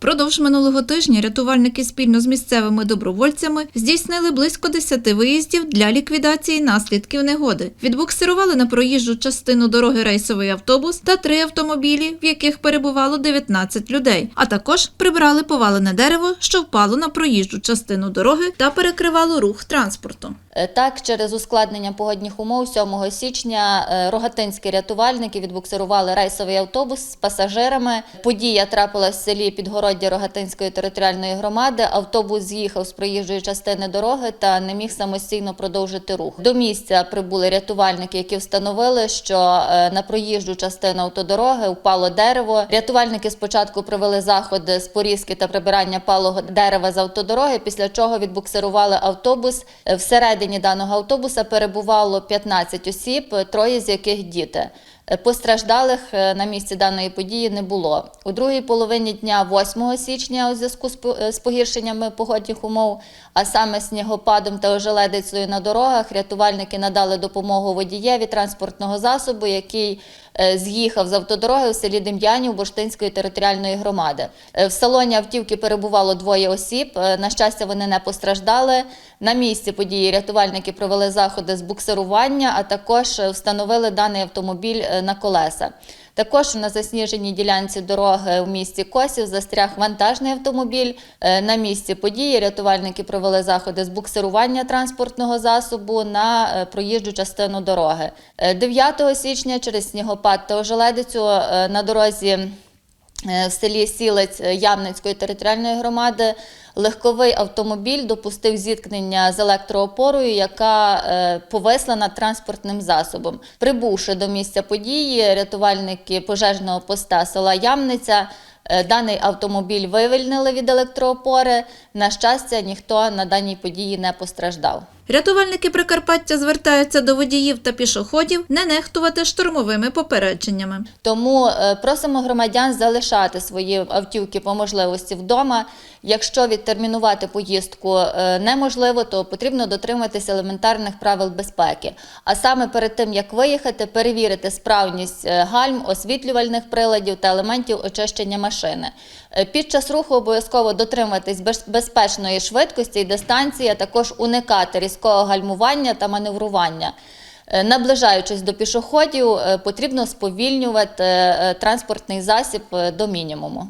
Продовж минулого тижня рятувальники спільно з місцевими добровольцями здійснили близько 10 виїздів для ліквідації наслідків негоди. Відбуксирували на проїжджу частину дороги рейсовий автобус та три автомобілі, в яких перебувало 19 людей. А також прибрали повалене дерево, що впало на проїжджу частину дороги та перекривало рух транспорту. Е, Так, через ускладнення погодних умов 7 січня е, рогатинські рятувальники відбуксирували рейсовий автобус з пасажирами. Подія трапилась в селі Підгороддя Рогатинської територіальної громади. Автобус з'їхав з проїжджої частини дороги та не міг самостійно продовжити рух. До місця прибули рятувальники, які встановили, що е, на проїжджу частину автодороги впало дерево. Рятувальники спочатку провели заходи з порізки та прибирання палого дерева з автодороги, після чого відбуксирували автобус. Всередині даного автобуса перебувало 15 осіб, троє з яких діти. Е, Постраждалих е, на місці даної події не було. У другій половині дня 8 січня у зв'язку е, з погіршеннями погодних умов, а саме снігопадом та ожеледицею на дорогах, рятувальники надали допомогу водієві транспортного засобу, який з'їхав з автодороги у селі Дем'янів Бурштинської територіальної громади. В салоні автівки перебувало двоє осіб. На щастя, вони не постраждали. На місці події рятувальники провели заходи з буксирування, а також встановили даний автомобіль на колеса. Також на засніженій ділянці дороги в місті Косів застряг вантажний автомобіль. Е, На місці події рятувальники провели заходи з буксирування транспортного засобу на е, проїжджу частину дороги. Е, 9 січня через снігопад та ожеледицю е, на дорозі е, в селі Сілець е, Ямницької територіальної громади легковий автомобіль допустив зіткнення з електроопорою, яка е, повисла над транспортним засобом. Прибувши до місця події, рятувальники пожежного поста села Ямниця е, даний автомобіль вивільнили від електроопори. На щастя, ніхто на даній події не постраждав. Рятувальники Прикарпаття звертаються до водіїв та пішоходів не нехтувати штурмовими попередженнями. Тому е, просимо громадян залишати свої автівки по можливості вдома. Якщо відтермінувати поїздку е, неможливо, то потрібно дотримуватися елементарних правил безпеки. А саме перед тим як виїхати, перевірити справність е, гальм, освітлювальних приладів та елементів очищення машини. Під час руху обов'язково дотримуватись без- безпечної швидкості і дистанції, а також уникати різкого гальмування та маневрування. Е, Наближаючись до пішоходів, е, потрібно сповільнювати е, транспортний засіб до мінімуму.